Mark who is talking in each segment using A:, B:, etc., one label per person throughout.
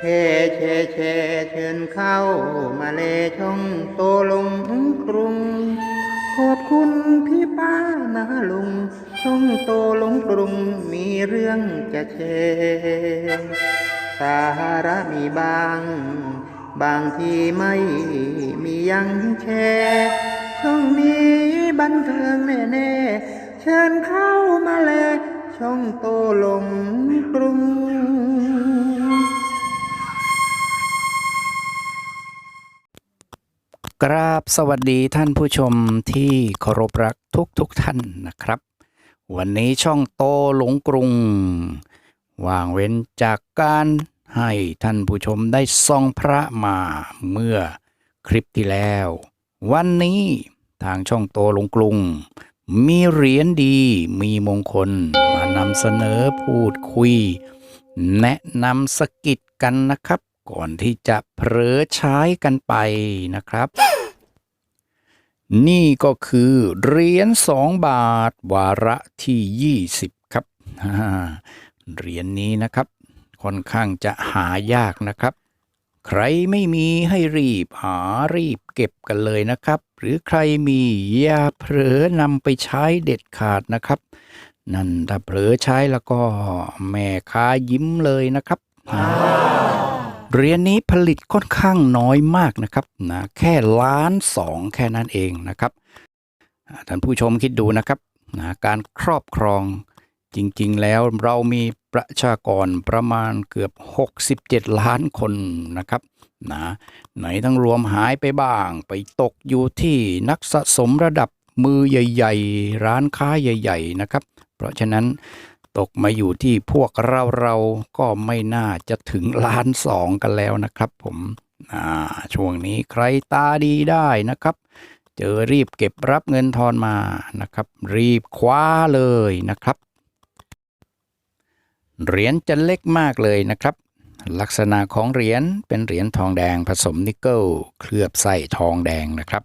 A: แช่แช่แช่เชิญเข้ามาเลช่องโตลงกรุง ขอบคุณพี่ป้านาลุง ช่องโตลงกรุงมีเรื่องจะแชร์สาระมีบาง บางทีไม่มียังแชร์ช่องนี้บันเทิงแน่ๆเชิญเข้ามาเลยช่องโตลงกรุง
B: กราบสวัสดีท่านผู้ชมที่เคารพรักทุกทุกๆท่านนะครับ วันนี้ช่องโตหลงกรุง ว่างเว้นจากการให้ท่านผู้ชมได้ส่องพระมาเมื่อคลิปที่แล้ว วันนี้ทางช่องโตหลงกรุง มีเหรียญดีมีมงคลมานำเสนอพูดคุย แนะนำสกิดกันนะครับ ก่อนที่จะเผลอใช้กันไปนะครับ นี่ก็คือเหรียญสองบาท วาระที่ 20 ครับเหรียญนี้นะครับ ค่อนข้างจะหายากนะครับ ใครไม่มีให้รีบหารีบเก็บกันเลยนะครับ หรือใครมีอย่าเผลอนำไปใช้เด็ดขาดนะครับ นั่นถ้าเผลอใช้แล้วก็แม่ค้ายิ้มเลยนะครับอ่า เหรียญนี้ผลิตค่อนข้างน้อยมากนะครับนะแค่ล้านสองแค่นั้นเองนะครับท่านผู้ชมคิดดูนะครับนะการครอบครองจริงๆ แล้วเรามีประชากรประมาณเกือบ 67 ล้านคนนะครับนะไหนทั้งรวมหายไปบ้าง ไปตกอยู่ที่นักสะสมระดับมือใหญ่ ๆ ร้านค้าใหญ่ ๆ นะครับ เพราะฉะนั้น ตกมาอยู่ที่พวกเราเราก็ไม่น่าจะถึงล้านสองกันแล้วนะครับ ผมช่วงนี้ใครตาดีได้นะครับ เจอรีบเก็บรับเงินทอนมานะครับ รีบคว้าเลยนะครับเหรียญจะเล็กมากเลยนะครับ ลักษณะของเหรียญเป็นเหรียญทองแดงผสมนิกเกิลเคลือบใส่ทองแดงนะครับ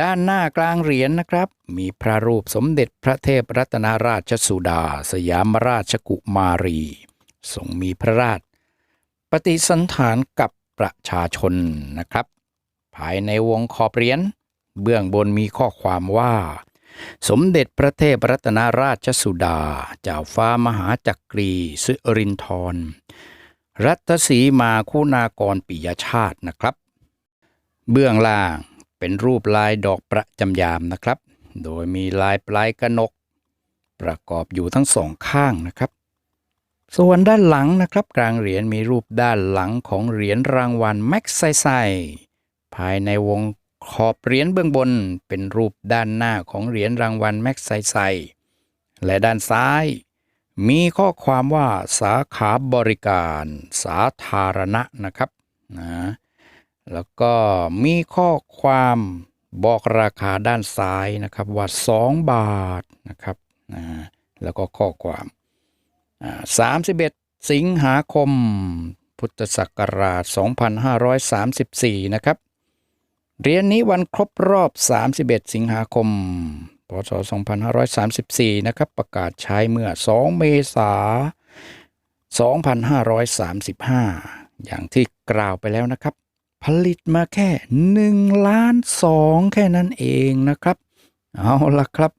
B: ด้านหน้ากลางเหรียญนะครับ มีพระรูปสมเด็จพระเทพรัตนราชสุดา สยามราชกุมารีทรงมีพระราช ปฏิสันถานกับประชาชนนะครับ ภายในวงขอบเหรียญเบื้องบนมีข้อความว่า สมเด็จพระเทพรัตนราชสุดา เจ้าฟ้ามหาจักรีสิรินทรรัตสีมาคุณากรปิยชาตินะครับ เบื้องล่าง เป็นรูปลายดอกประจำยามนะครับ โดยมีลายปลายกระนก ประกอบอยู่ทั้งสองข้างนะครับ ส่วนด้านหลังนะครับ กลางเหรียญมีรูปด้านหลังของเหรียญรางวัลแม็กไซไซภายในวงขอบเหรียญเบื้องบน เป็นรูปด้านหน้าของเหรียญรางวัลแม็กไซไซและด้านซ้าย มีข้อความว่าสาขาบริการสาธารณะนะครับนะ แล้วก็มีข้อความบอกราคาด้านซ้ายนะครับว่า 2 บาทนะครับนะแล้วก็ข้อความ31 สิงหาคม พุทธศักราช 2534 นะครับ เรียญนี้วันครบรอบ 31 สิงหาคม พศ 2534 นะครับ ประกาศใช้เมื่อ 2 เมษายน2535 อย่างที่กล่าวไปแล้วนะครับ ผลิตมาแค่1ล้าน2แค่นั้นเองนะครับ เอาละครับ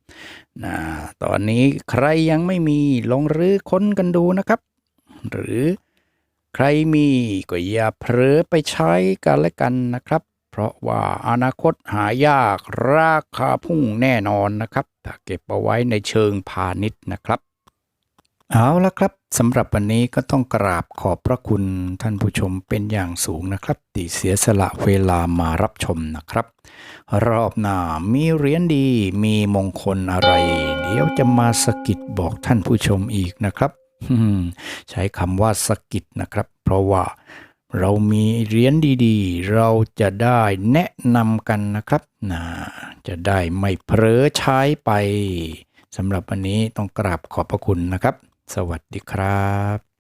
B: นะตอนนี้ใครยังไม่มีลองรื้อค้นกันดูนะครับ หรือใครมีก็อย่าเผลอไปใช้กันและกันนะครับ เพราะว่าอนาคตหายากราคาพุ่งแน่นอนนะครับ ถ้าเก็บเอาไว้ในเชิงพาณิชย์นะครับ เอาละครับสำหรับวันนี้ก็ต้องกราบขอบพระคุณท่านผู้ชมเป็นอย่างสูงนะครับที่เสียสละเวลามารับชมนะครับ รอบหน้ามีเหรียญดี มีมงคลอะไร เดี๋ยวจะมาสกิดบอกท่านผู้ชมอีกนะครับใช้คำว่าสกิดนะครับ เพราะว่าเรามีเหรียญดีๆ เราจะได้แนะนำกันนะครับนะจะได้ไม่เผลอใช้ไปสำหรับวันนี้ต้องกราบขอบพระคุณนะครับ สวัสดีครับ